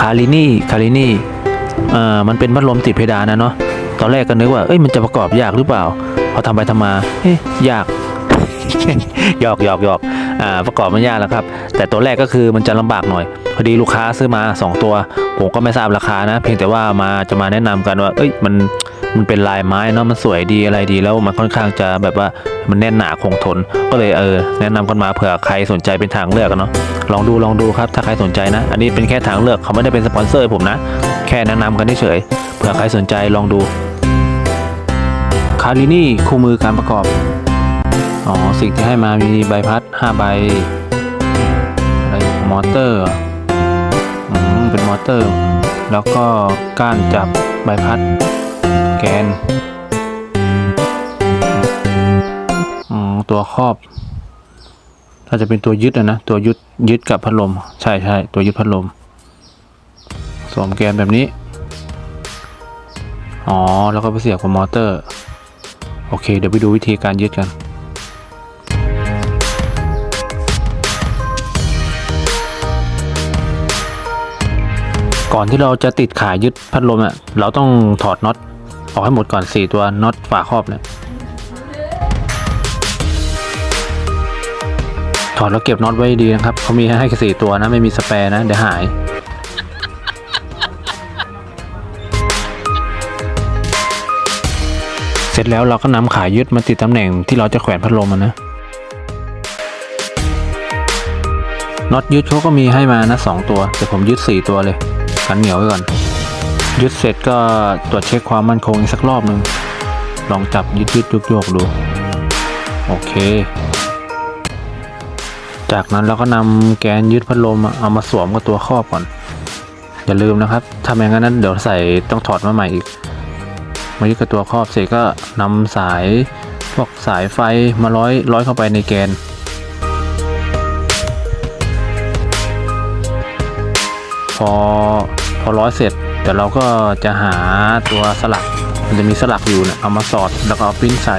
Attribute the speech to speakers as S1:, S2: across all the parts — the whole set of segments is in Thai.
S1: คารินี่คารินี่เอ่อมันเป็นพัดลมติดเพดานนะเนาะตอนแรกก็นึกว่าเอ้ยมันจะประกอบยากหรือเปล่า พอทำไปทำมาเฮ้ยยากหยอกหยอกหยอกอ่าประกอบมันยากแล้วครับ แต่ตัวแรกก็คือมันจะลำบากหน่อย พอดีลูกค้าซื้อมา 2 ตัว ผมก็ไม่ทราบราคานะ เพียงแต่ว่ามาจะมาแนะนำกันว่า เอ้ยมัน มันเป็นลายไม้เนาะมันสวยดีอะไรดีแล้วมันค่อนข้างจะแบบว่ามันแน่นหนาคงทน ก็เลยเออแนะนำกันมาเผื่อใครสนใจเป็นทางเลือกเนาะลองดูลองดูครับถ้าใครสนใจนะ อันนี้เป็นแค่ทางเลือกเขาไม่ได้เป็นสปอนเซอร์ผมนะ แค่แนะนำกันเฉยๆเผื่อใครสนใจลองดูคารินี่คู่มือการประกอบอ๋อสิ่งที่ให้มามีใบพัด 5 ใบอะไรมอเตอร์อืมเป็นมอเตอร์ แล้วก็ก้านจับใบพัด แกนอตัวครอบถ้าจะเป็นตัวยึดนะ ตัวยึดยึดกับพัดลม ใช่ใช่ตัวยึดพัดลมสวมแกนแบบนี้ อ๋อ แล้วก็ไปเสียบกับมอเตอร์ โอเค เดี๋ยวไปดูวิธีการยึดกันก่อนที่เราจะติดขายึดพัดลมอะ เราต้องถอดน็อต ออกให้หมดก่อน 4 ตัวน็อตฝาครอบเนี่ยถอดแล้วเก็บน็อตไว้ดีนะครับเขามีให้แค่สี่ตัวนะไม่มีสแปร์นะเดี๋ยวหายเสร็จแล้วเราก็นำขายึดมาติดตำแหน่งที่เราจะแขวนพัดลมนะน็อตยึดเขาก็มีให้มานะสองตัว แต่ผมยึดสี่ตัวเลย กันเหนียวไว้ก่อน ยึดเสร็จก็ตรวจเช็คความมั่นคงอีกสักรอบหนึ่งลองจับยึดยึดยกยกดู โอเค จากนั้นเราก็นำแกนยึดพัดลมเอามาสวมกับตัวครอบก่อน อย่าลืมนะครับถ้าไม่งั้นนั้นเดี๋ยวใส่ต้องถอดมาใหม่อีกมายึดกับตัวครอบเสร็จก็นำสายพวกสายไฟมาร้อยร้อยเข้าไปในแกนพอพอร้อยเสร็จ เดี๋ยวเราก็จะหาตัวสลัก มันจะมีสลักอยู่เนี่ยเอามาสอดแล้วก็เอาปริ้นใส่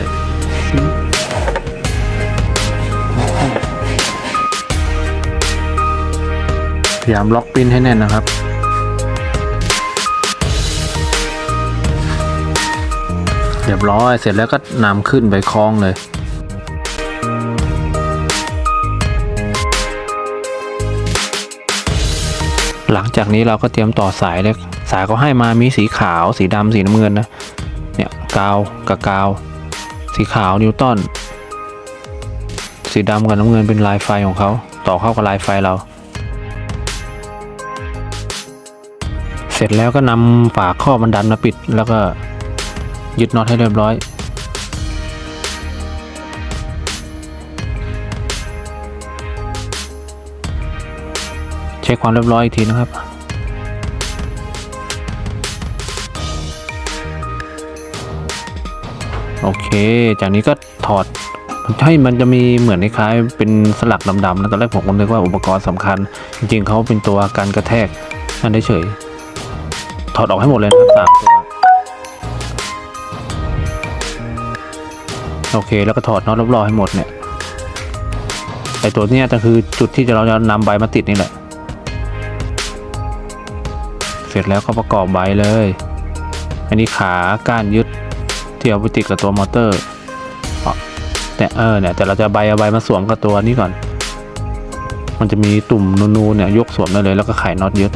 S1: พยายามล็อกปิ้นให้แน่นนะครับ เรียบร้อยเสร็จแล้วก็นำขึ้นไปคล้องเลยหลังจากนี้เราก็เตรียมต่อสายเลย สายเขาให้มามีสีขาว สีดำสีน้ำเงินนะ เนี่ยกาวกับกาว สีขาวนิวตันสีดำกับน้ำเงินเป็นลายไฟของเขาต่อเข้ากับลายไฟเรา เสร็จแล้วก็นำฝาครอบมันดันมาปิด แล้วก็ยึดน็อตให้เรียบร้อยเช็คความเรียบร้อยอีกทีนะครับ โอเค จากนี้ก็ถอดให้มันจะมีเหมือนคล้ายเป็นสลักดำๆนะตอนแรกผมก็นึกว่าอุปกรณ์สำคัญ จริงๆเขาเป็นตัวการกระแทกนั่นเฉยถอดออกให้หมดเลยนะครับสามตัวโอเค แล้วก็ถอดน็อตรอบๆให้หมดเนี่ยไอตัวเนี้ยจะคือจุดที่เราจะนำใบมาติดนี่แหละ เสร็จแล้วก็ประกอบใบเลย อันนี้ขาก้านยึด ที่เอาไปติดกับตัวมอเตอร์แต่เออเนี่ยแต่เราจะใบเอาใบมาสวมกับตัวนี้ก่อน มันจะมีตุ่มนูนๆเนี่ยยกสวมได้เลยแล้วก็ไขน็อตยึด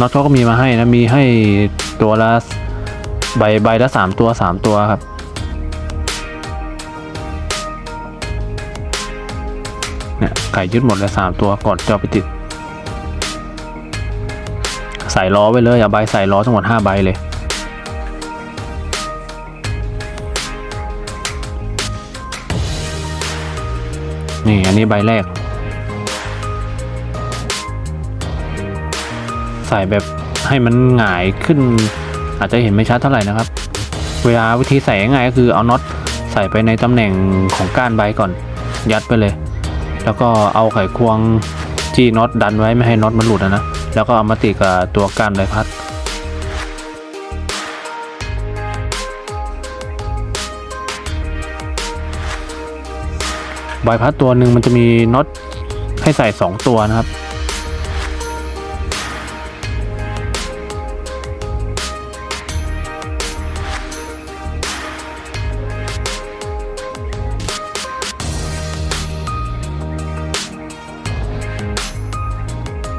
S1: น็อตเขาก็มีมาให้นะมีให้ตัวละใบใบละสามตัวสามตัวครับเนี่ยไก่ยึดหมดเลยสามตัวก่อนจะไปติด ใส่ล้อไว้เลยเอาใบใส่ล้อทั้งหมดห้าใบเลย นี่อันนี้ใบแรก ใส่แบบให้มันหงายขึ้น อาจจะเห็นไม่ชัดเท่าไหร่นะครับ เวลาวิธีใส่ง่ายก็คือเอาน็อตใส่ไปในตำแหน่งของก้านใบก่อน ยัดไปเลย แล้วก็เอาไขควงจี้น็อตดันไว้ไม่ให้น็อตมันหลุดนะนะ แล้วก็เอามาติดกับตัวก้านใบพัด ใบพัดตัวหนึ่งมันจะมีน็อตให้ใส่สองตัวนะครับ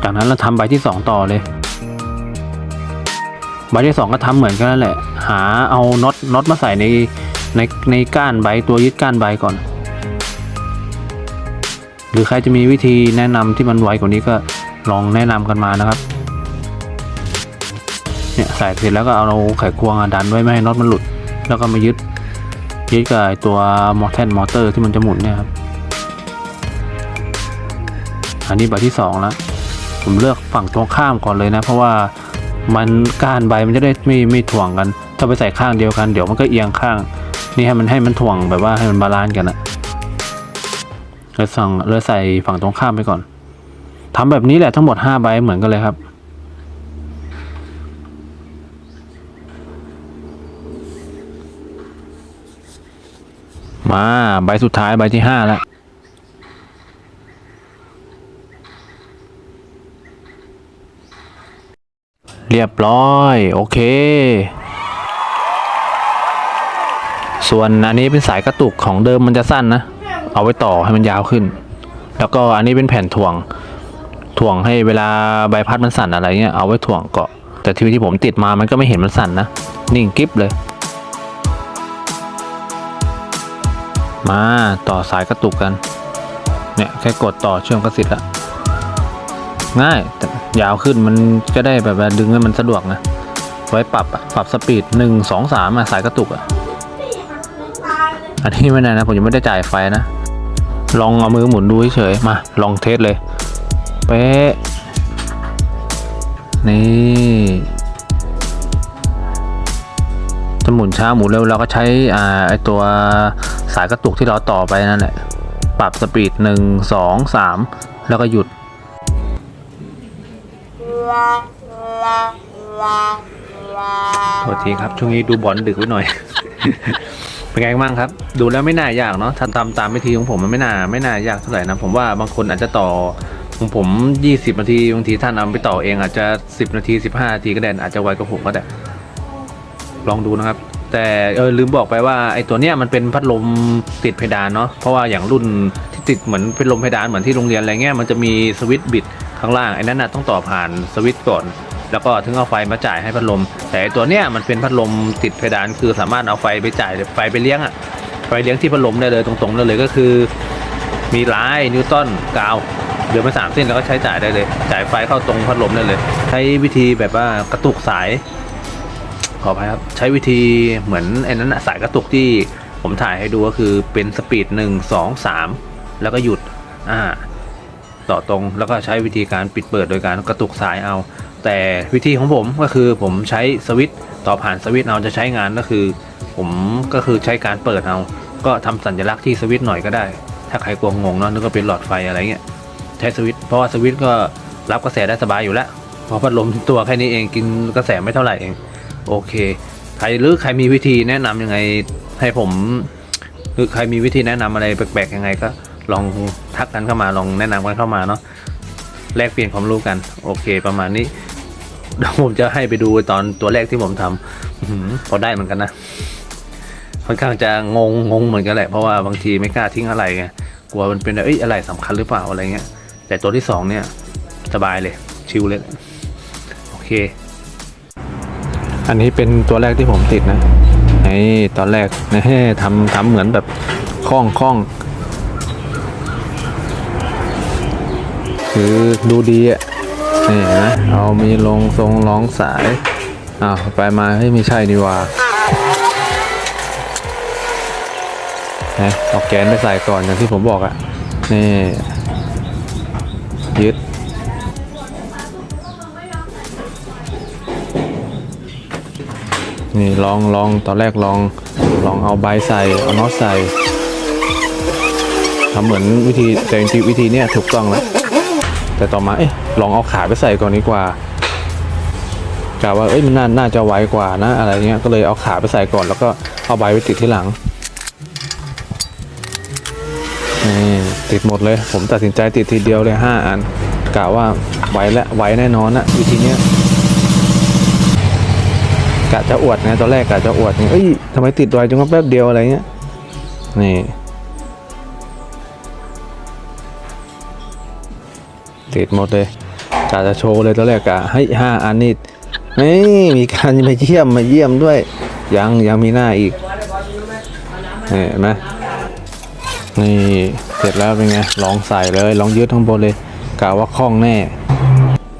S1: จากนั้นเราทำใบที่สองต่อเลย ใบที่สองก็ทำเหมือนกันนั่นแหละ หาเอาน็อตน็อตมาใส่ในในในก้านใบตัวยึดก้านใบก่อน หรือใครจะมีวิธีแนะนำที่มันไวกว่านี้ก็ลองแนะนำกันมานะครับเนี่ยใส่เสร็จแล้วก็เอาไขควงอะดันไว้ไม่ให้น็อตมันหลุด แล้วก็มายึดยึดกับตัวมอแทนมอเตอร์ที่มันจะหมุนเนี่ยครับ อันนี้ใบที่สองแล้ว ผมเลือกฝั่งตรงข้ามก่อนเลยนะ เพราะว่ามันก้านใบมันจะได้ไม่ไม่ถ่วงกัน ถ้าไปใส่ข้างเดียวกันเดี๋ยวมันก็เอียงข้าง นี่ให้มันให้มันถ่วงแบบว่าให้มันบาลานซ์กันอะเลยสั่งเลยใส่ฝั่งตรงข้ามไปก่อนทำแบบนี้แหละทั้งหมดห้าใบเหมือนกันเลยครับมาใบสุดท้ายใบที่ห้าแล้ว เรียบร้อย โอเค ส่วนอันนี้เป็นสายกระตุกของเดิมมันจะสั้นนะ เอาไว้ต่อให้มันยาวขึ้น แล้วก็อันนี้เป็นแผ่นถ่วง ถ่วงให้เวลาใบพัดมันสั่นอะไรเงี้ย เอาไว้ถ่วงเกาะ แต่ทีวีที่ผมติดมามันก็ไม่เห็นมันสั่นนะ นิ่งกริบเลย มาต่อสายกระตุกกัน เนี่ยแค่กดต่อเชื่อมกระสิทธิ์ละง่ายแต่ ยาวขึ้นมันจะได้แบบดึงให้มันสะดวกนะ ไว้ปรับปรับสปีดหนึ่งสองสามสายกระตุกอะอันนี้ไม่น่นะผมยังไม่ได้จ่ายไฟนะ ลองเอามือหมุนดูเฉยๆมา ลองเทสเลยเป๊ะนี่จะหมุนช้าหมุนเร็วเราก็ใช้อ่าไอตัวสายกระตุกที่เราต่อไปนั่นแหละปรับสปีดหนึ่งสองสามแล้วก็หยุด โทษทีครับช่วงนี้ดูบอลดึกไว้หน่อย เป็นไงบ้างครับ ดูแล้วไม่น่ายากเนาะทำตามตามวิธีของผมมันไม่น่าไม่น่ายากเท่าไหร่นะผมว่าบางคนอาจจะต่อของผม 20 นาทีบางทีท่านเอาไปต่อเองอาจจะ 10 นาที 15 นาทีก็ได้อาจจะไวกว่าผมก็ได้ลองดูนะครับ แต่เออลืมบอกไปว่าไอ้ตัวเนี้ยมันเป็นพัดลมติดเพดานเนาะเพราะว่าอย่างรุ่นที่ติดเหมือนเป็นลมเพดานเหมือนที่โรงเรียนอะไรเงี้ยมันจะมีสวิตช์บิด ข้างล่างไอ้นั่นนะต้องต่อผ่านสวิตช์ก่อน แล้วก็ถึงเอาไฟมาจ่ายให้พัดลม แต่ไอตัวเนี้ยมันเป็นพัดลมติดเพดานคือสามารถเอาไฟไปจ่ายไฟไปเลี้ยงอะไฟเลี้ยงที่พัดลมได้เลยตรงๆได้เลยก็คือ มีลายนิวตันกาวเดี๋ยวมาสามเส้นแล้วก็ใช้จ่ายได้เลย จ่ายไฟเข้าตรงพัดลมได้เลย ใช้วิธีแบบว่ากระตุกสาย ขออภัยครับ ใช้วิธีเหมือนไอ้นั้นนะสายกระตุกที่ผมถ่ายให้ดูก็คือเป็นสปีดหนึ่งสองสามแล้วก็หยุดอ่า ต่อตรง แล้วก็ใช้วิธีการปิดเปิดโดยการกระตุกสายเอา แต่วิธีของผมก็คือผมใช้สวิตต่อผ่านสวิตเอาจะใช้งานก็คือ ผมก็คือใช้การเปิดเอา ก็ทำสัญลักษณ์ที่สวิตหน่อยก็ได้ ถ้าใครกลัวงงเนาะนึกว่าเป็นหลอดไฟอะไรเงี้ยใช้สวิตเพราะว่าสวิตก็รับกระแสได้สบายอยู่แล้วเพราะพัดลมตัวแค่นี้เองกินกระแสไม่เท่าไหร่เอง โอเค ใครหรือใครมีวิธีแนะนำยังไงให้ผม หรือใครมีวิธีแนะนำอะไรแปลกๆยังไงก็ลอง ทักกันเข้ามาลองแนะนำกันเข้ามาเนาะแลกเปลี่ยนความรู้กัน โอเค ประมาณนี้เดี๋ยวผมจะให้ไปดูตอนตัวแรกที่ผมทำพอได้เหมือนกันนะค่อนข้างจะงงงงเหมือนกันแหละเพราะว่าบางทีไม่กล้าทิ้งอะไรไงกลัวมันเป็นเอ้ยอะไรสำคัญหรือเปล่าอะไรเงี้ย แต่ตัวที่สองเนี่ยสบายเลยชิลเลยโอเค อันนี้เป็นตัวแรกที่ผมติดนะนี่ตอนแรกนะทำทำเหมือนแบบคล้องคล้อง คือดูดีอะนี่นะเอามีลงทรงร้องสายอ้าวไปมาเฮ้ยไม่ใช่นี่ว่านะเอาแกนไปใส่ก่อนอย่างที่ผมบอกอะ่ะ นี่ ยึด นี่ลองลองตอนแรกลองลองเอาใบใส่ เอาน็อตใส่ทำเหมือนวิธีแต่จริงวิธีเนี้ยถูกต้องแล้ว แต่ต่อมาเอ๊ะลองเอาขาไปใส่ก่อนดีกว่ากะว่าเอ้ยมันน่าน่าจะไวกว่านะอะไรเงี้ยก็เลยเอาขาไปใส่ก่อน แล้วก็เอาใบไปติดที่หลังนี่ติดหมดเลย ผมตัดสินใจติดทีเดียวเลยห้าอันกะว่าไวและไวแน่นอนอะวิธีเนี้ยกะจะอวดนะตอนแรกกะจะอวดนี่เอ้ยทำไมติดไวจังว่าแป๊บเดียวอะไรเงี้ยนี่ ติดหมดเลยกะจะโชว์เลยตอนแรกกะให้ห้าอันนี่นี่มีการมาเยี่ยมมาเยี่ยมด้วย ยังยังมีหน้าอีกนี่เห็นไหมนี่เสร็จแล้วเป็นไงลองใส่เลยลองยืดข้างบนเลยกะว่าคล่องแน่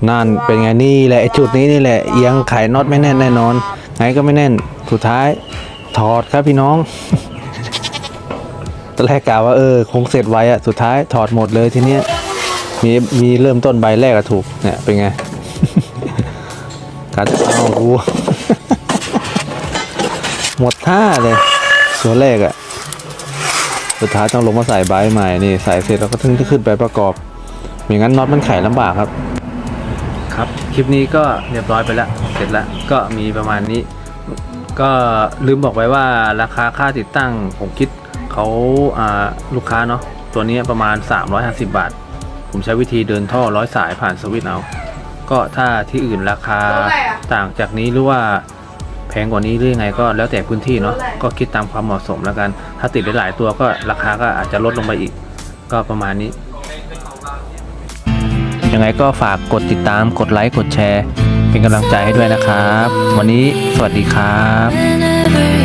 S1: นั่นเป็นไงนี่แหละไอจุดนี้นี่แหละเอียงไขน็อตไม่แน่นแน่นอน ไงก็ไม่แน่นสุดท้ายถอดครับพี่น้องตอนแรกกะว่าเออคงเสร็จไวอะสุดท้ายถอดหมดเลยทีเนี้ย มีมีเริ่มต้นใบแรกอะถูกเนี่ยเป็นไงการเอากูหมดท่าเลยตัวแรกอะสุดท้ายต้องลงมาใส่ใบใหม่นี่ใส่เสร็จแล้วก็ถึงจะขึ้นไปประกอบไม่งั้นน็อตมันไขลำบากครับ ครับ คลิปนี้ก็เรียบร้อยไปแล้วเสร็จแล้วก็มีประมาณนี้ ก็ลืมบอกไว้ว่าราคาค่าติดตั้งผมคิดเขาอ่าลูกค้าเนาะตัวนี้ประมาณ 350 บาท ผมใช้วิธีเดินท่อร้อยสายผ่านสวิตช์เอา ก็ถ้าที่อื่นราคาต่างจากนี้หรือว่าแพงกว่านี้หรือยังไงก็แล้วแต่พื้นที่เนาะก็คิดตามความเหมาะสมแล้วกัน ถ้าติดหลายๆตัวก็ราคาก็อาจจะลดลงไปอีก ก็ประมาณนี้ ยังไงก็ฝากกดติดตามกดไลค์กดแชร์ เป็นกำลังใจให้ด้วยนะครับ วันนี้สวัสดีครับ
S2: Whenever